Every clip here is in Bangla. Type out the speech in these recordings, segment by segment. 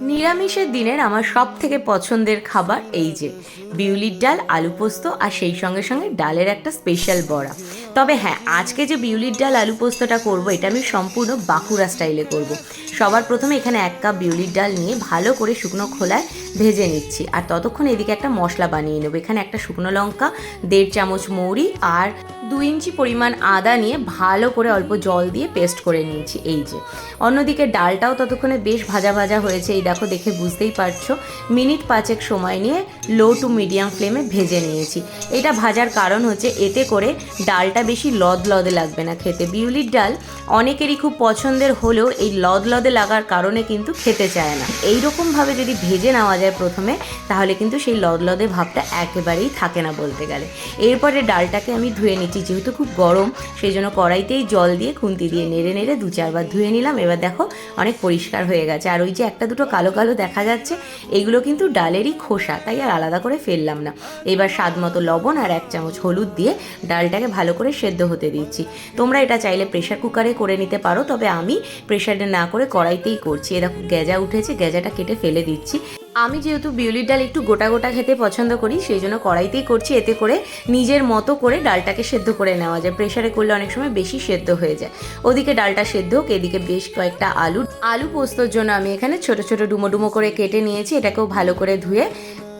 নিরামিষের দিনের আমার সব থেকে পছন্দের খাবার এই যে, বিউলির ডাল, আলু পোস্ত আর সেই সঙ্গে সঙ্গে ডালের একটা স্পেশাল বড়া। তবে হ্যাঁ আজকে যে বিউলির ডাল আলু পোস্তটা করব, এটা আমি সম্পূর্ণ বাঁকুড়া স্টাইলে করব। সবার প্রথমে এখানে এক কাপ বিউলির ডাল নিয়ে ভালো করে শুকনো খোলায় ভেজে নিচ্ছি। আর ততক্ষণ এদিকে একটা মশলা বানিয়ে নেব। এখানে একটা শুকনো লঙ্কা, দেড় চামচ মৌরি আর দু ইঞ্চি পরিমাণ আদা নিয়ে ভালো করে অল্প জল দিয়ে পেস্ট করে নিয়েছি। এই যে, অন্যদিকে ডালটাও ততক্ষণে বেশ ভাজা ভাজা হয়েছে। এই দেখো, দেখে বুঝতেই পারছ। মিনিট পাঁচেক সময় নিয়ে লো টু মিডিয়াম ফ্লেমে ভেজে নিয়েছি। এটা ভাজার কারণ হচ্ছে এতে করে ডালটা বেশি লদ লদে লাগবে না খেতে। বিউলির ডাল অনেকেরই খুব পছন্দের হলেও এই লদ লদে লাগার কারণে কিন্তু খেতে চায় না। এই রকমভাবে যদি ভেজে নেওয়া যায় প্রথমে, তাহলে কিন্তু সেই লদ লদে ভাবটা একেবারেই থাকে না বলতে গেলে। এরপরে ডালটাকে আমি ধুয়ে নিচ্ছি, যেহেতু খুব গরম, সেই জন্য কড়াইতেই জল দিয়ে খুন্তি দিয়ে নেড়ে নেড়ে দু চারবার ধুয়ে নিলাম। এবার দেখো অনেক পরিষ্কার হয়ে গেছে। আর ওই যে একটা দুটো কালো কালো দেখা যাচ্ছে, এগুলো কিন্তু ডালেরই খোসা, তাই আর আলাদা করে ফেললাম না। এবার স্বাদ মতো লবণ আর এক চামচ হলুদ দিয়ে ডালটাকে ভালো করে সেদ্ধ হতে দিচ্ছি। তোমরা এটা চাইলে প্রেশার কুকারে করে নিতে পারো, তবে আমি প্রেশারে না করে কড়াইতেই করছি। এরকম গেজা উঠেছে গেজাটা কেটে ফেলে দিচ্ছি। আমি যেহেতু বিউলির ডাল একটু গোটা গোটা খেতে পছন্দ করি, সেই জন্য কড়াইতেই করছি। এতে করে নিজের মতো করে ডালটাকে সেদ্ধ করে নেওয়া যায়। প্রেশারে করলে অনেক সময় বেশি সেদ্ধ হয়ে যায়। ওদিকে ডালটা সেদ্ধ হোক, এদিকে বেশ কয়েকটা আলু। আলু পোস্তর জন্য আমি এখানে ছোট ছোট ডুমো ডুমো করে কেটে নিয়েছি। এটাকেও ভালো করে ধুয়ে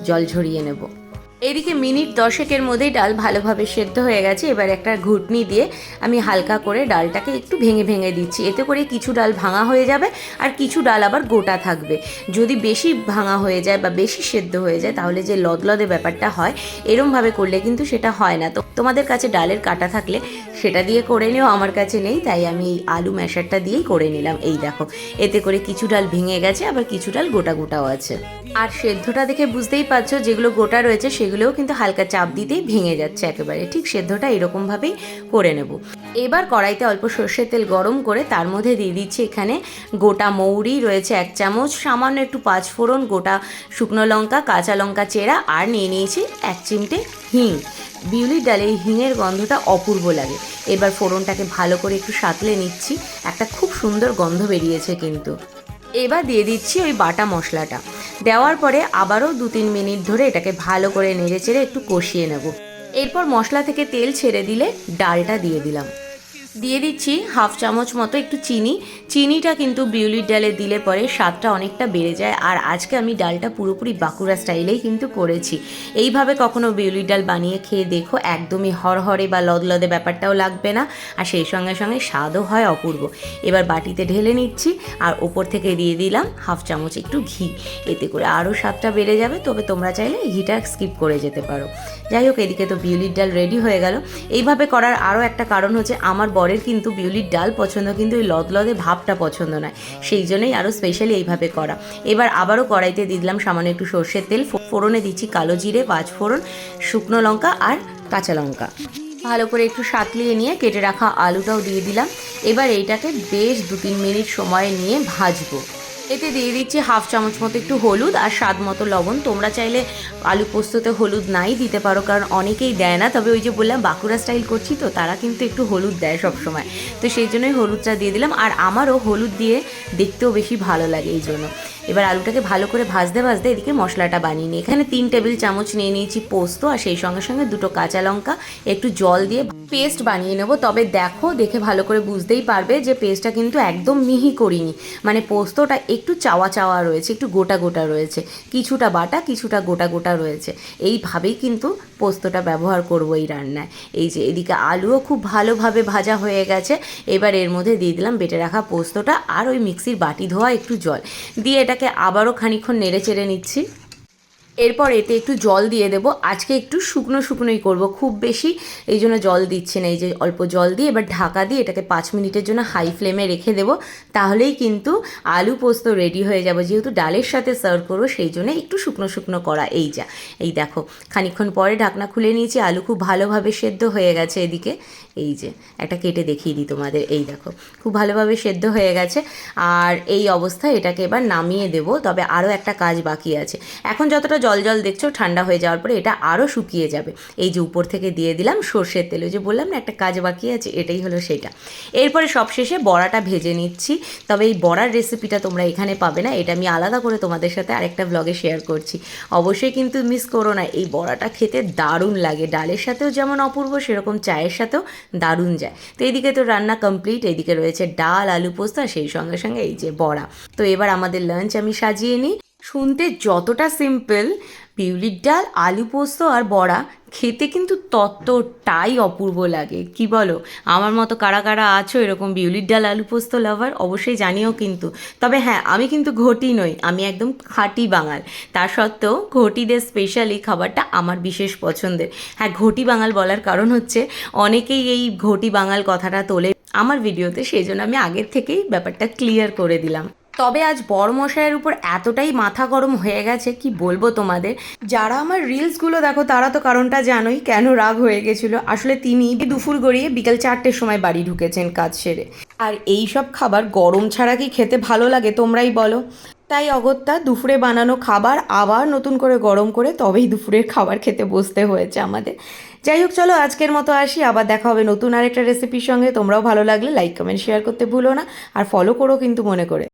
জল ঝরিয়ে নেব। এদিকে মিনিট দশেকের মধ্যেই ডাল ভালোভাবে সেদ্ধ হয়ে গেছে। এবার একটা ঘুটনি দিয়ে আমি হালকা করে ডালটাকে একটু ভেঙে ভেঙে দিচ্ছি। এতে করে কিছু ডাল ভাঙা হয়ে যাবে আর কিছু ডাল আবার গোটা থাকবে। যদি বেশি ভাঙা হয়ে যায় বা বেশি সেদ্ধ হয়ে যায় তাহলে যে লদলদে ব্যাপারটা হয়, এরমভাবে করলে কিন্তু সেটা হয় না। তো তোমাদের কাছে ডালের কাটা থাকলে সেটা দিয়ে করে নিও, আমার কাছে নেই, তাই আমি এই আলু ম্যাশারটা দিয়েই করে নিলাম। এই দেখো, এতে করে কিছু ডাল ভেঙে গেছে, আবার কিছু ডাল গোটা গোটাও আছে। আর সেদ্ধটা দেখে বুঝতেই পারছ, যেগুলো গোটা রয়েছে, সেগুলোও কিন্তু হালকা চাপ দিতেই ভেঙে যাচ্ছে একেবারে। ঠিক সেদ্ধটা এরকমভাবেই করে নেব। এবার কড়াইতে অল্প সর্ষের তেল গরম করে তার মধ্যে দিয়ে দিচ্ছি এখানে গোটা মৌরি রয়েছে এক চামচ, সামান্য একটু পাঁচ ফোড়ন গোটা শুকনো লঙ্কা, কাঁচা লঙ্কা চেরা, আর নিয়ে নিয়েছি এক চিমটে হিং। বিউলির ডালে এই হিঙের গন্ধটা অপূর্ব লাগে। এবার ফোড়নটাকে ভালো করে একটু সাঁতলে নিচ্ছি। একটা খুব সুন্দর গন্ধ বেরিয়েছে কিন্তু। এবার দিয়ে দিচ্ছি ওই বাটা মশলাটা। দেওয়ার পরে আবারও দু তিন মিনিট ধরে এটাকে ভালো করে নেড়ে চেড়ে একটু কষিয়ে নেব। এরপর মশলা থেকে তেল ছেড়ে দিলে ডালটা দিয়ে দিলাম। দিয়ে দিচ্ছি হাফ চামচ মতো একটু চিনি। চিনিটা কিন্তু বিউলির ডালে দিলে পরে স্বাদটা অনেকটা বেড়ে যায়। আর আজকে আমি ডালটা পুরোপুরি বাঁকুড়া স্টাইলেই কিন্তু করেছি। এইভাবে কখনো বিউলির ডাল বানিয়ে খেয়ে দেখো, একদমই হরহরে বা লদলদে ব্যাপারটাও লাগবে না। আর সেই সঙ্গে সঙ্গে স্বাদও হয় অপূর্ব। এবার বাটিতে ঢেলে নিচ্ছি আর ওপর থেকে দিয়ে দিলাম হাফ চামচ একটু ঘি। এতে করে আরও স্বাদটা বেড়ে যাবে, তবে তোমরা চাইলে ঘিটা স্কিপ করে যেতে পারো। যাই হোক, এদিকে তো বিউলির ডাল রেডি হয়ে গেল। এইভাবে করার আরও একটা কারণ হচ্ছে আমার বরের কিন্তু বিউলির ডাল পছন্দ, কিন্তু ওই লদলদে ভাবটা পছন্দ নয়। সেই জন্যই আরও স্পেশালি এইভাবে করা। এবার আবারও কড়াইতে দিলাম সামান্য একটু সর্ষের তেল। ফোড়নে দিচ্ছি কালো জিরে, পাঁচ ফোড়ন, শুকনো লঙ্কা আর কাঁচা লঙ্কা। ভালো করে একটু সাঁতলিয়ে নিয়ে কেটে রাখা আলুটাও দিয়ে দিলাম। এবার এইটাকে বেশ দু তিন মিনিট সময় নিয়ে ভাজবো। এতে দিয়ে দিচ্ছি হাফ চামচ মতো একটু হলুদ আর স্বাদ মতো লবণ। তোমরা চাইলে আলু পোস্ততে হলুদ নাই দিতে পারো, কারণ অনেকেই দেয় না। তবে ওই যে বললাম, বাঁকুড়া স্টাইল করছি তো, তারা কিন্তু একটু হলুদ দেয় সব সময় তো সেই জন্যই হলুদটা দিয়ে দিলাম। আর আমারও হলুদ দিয়ে দেখতেও বেশি ভালো লাগে এই জন্য। এবার আলুটাকে ভালো করে ভাজতে ভাজতে এদিকে মশলাটা বানিয়ে নিই। এখানে তিন টেবিল চামচ নিয়ে নিয়েছি পোস্ত আর সেই সঙ্গে সঙ্গে দুটো কাঁচা লঙ্কা, একটু জল দিয়ে পেস্ট বানিয়ে নেব। তবে দেখো, দেখে ভালো করে বুঝতেই পারবে যে পেস্টটা কিন্তু একদম মিহি করিনি। মানে পোস্তটা একটু চাওয়া চাওয়া রয়েছে, একটু গোটা গোটা রয়েছে। কিছুটা বাটা, কিছুটা গোটা গোটা রয়েছে। এইভাবেই কিন্তু পোস্তটা ব্যবহার করব এই রান্নায়। এই যে এদিকে আলুও খুব ভালোভাবে ভাজা হয়ে গেছে। এবার এর মধ্যে দিয়ে দিলাম বেটে রাখা পোস্তটা আর ওই মিক্সির বাটি ধোয়া একটু জল। দিয়ে এটাকে আবারও খানিক্ষণ নেড়ে চেড়ে নিচ্ছি। এরপর এতে একটু জল দিয়ে দেব। আজকে একটু শুকনো শুকনোই করব, খুব বেশি এই জন্য জল দিচ্ছে না, এই যে অল্প জল দিয়ে এবার ঢাকা দিয়ে এটাকে পাঁচ মিনিটের জন্য হাই ফ্লেমে রেখে দেব। তাহলেই কিন্তু আলু পোস্ত রেডি হয়ে যাবে। যেহেতু ডালের সাথে সার্ভ করব, সেই জন্য একটু শুকনো শুকনো করা, এই যা। এই দেখো খানিক্ষণ পরে ঢাকনা খুলে নিয়েছি, আলু খুব ভালোভাবে সেদ্ধ হয়ে গেছে এদিকে। এই যে, একটা কেটে দেখিয়ে দিই তোমাদের, এই দেখো, খুব ভালোভাবে সেদ্ধ হয়ে গেছে। আর এই অবস্থায় এটাকে এবার নামিয়ে দেব, তবে আরও একটা কাজ বাকি আছে। এখন যতটা জল জল দেখছ, ঠান্ডা হয়ে যাওয়ার পরে এটা আরও শুকিয়ে যাবে। এই যে উপর থেকে দিয়ে দিলাম সর্ষের তেল, ওই যে বললাম না একটা কাজ বাকি আছে, এটাই হলো সেটা। এরপরে সবশেষে বড়াটা ভেজে নিচ্ছি। তবে এই বড়ার রেসিপিটা তোমরা এখানে পাবে না, এটা আমি আলাদা করে তোমাদের সাথে আরেকটা ব্লগে শেয়ার করছি। অবশ্যই কিন্তু মিস করো না, এই বড়াটা খেতে দারুণ লাগে। ডালের সাথেও যেমন অপূর্ব, সেরকম চায়ের সাথেও দারুণ যায়। তো এইদিকে তো রান্না কমপ্লিট এইদিকে রয়েছে ডাল, আলু পোস্ত সেই সঙ্গে সঙ্গে এই যে বড়া। তো এবার আমাদের লাঞ্চ আমি সাজিয়ে নিই। শুনতে যতটা সিম্পল বিউলির ডাল, আলু পোস্ত আর বড়া, খেতে কিন্তু ততটাই অপূর্ব লাগে। কি বলো? আমার মতো কারা কারা আছো এরকম বিউলির ডাল, আলু পোস্ত লাভার অবশ্যই জানিও কিন্তু। তবে হ্যাঁ আমি কিন্তু ঘটি নই, আমি একদম খাঁটি বাঙাল। তা সত্ত্বেও ঘটিদের স্পেশাল খাবারটা আমার বিশেষ পছন্দের। হ্যাঁ ঘটি বাঙাল বলার কারণ হচ্ছে অনেকেই এই ঘটি বাঙাল কথাটা তোলে আমার ভিডিওতে, সেই জন্য আমি আগের থেকেই ব্যাপারটা ক্লিয়ার করে দিলাম। তবে আজ বড়মশাইয়ের উপর এতটাই মাথা গরম হয়ে গেছে, কি বলব তোমাদের? যারা আমার রিলসগুলো দেখো, তারা তো কারণটা জানোই কেন রাগ হয়ে গেছিল। আসলে তিনি দুপুর গড়িয়ে বিকেল চারটের সময় বাড়ি ঢুকেছেন কাজ সেরে। আর এই সব খাবার গরম ছাড়া কি খেতে ভালো লাগে তোমরাই বলো। তাই অগত্যা দুপুরে বানানো খাবার আবার নতুন করে গরম করে তবেই দুপুরের খাবার খেতে বসতে হয়েছে আমাদের। যাই হোক, চলো আজকের মতো আসি, আবার দেখা হবে নতুন আরেকটা রেসিপির সঙ্গে। তোমরাও ভালো লাগলে লাইক কমেন্ট শেয়ার করতে ভুলো না। আর ফলো করো কিন্তু মনে করে।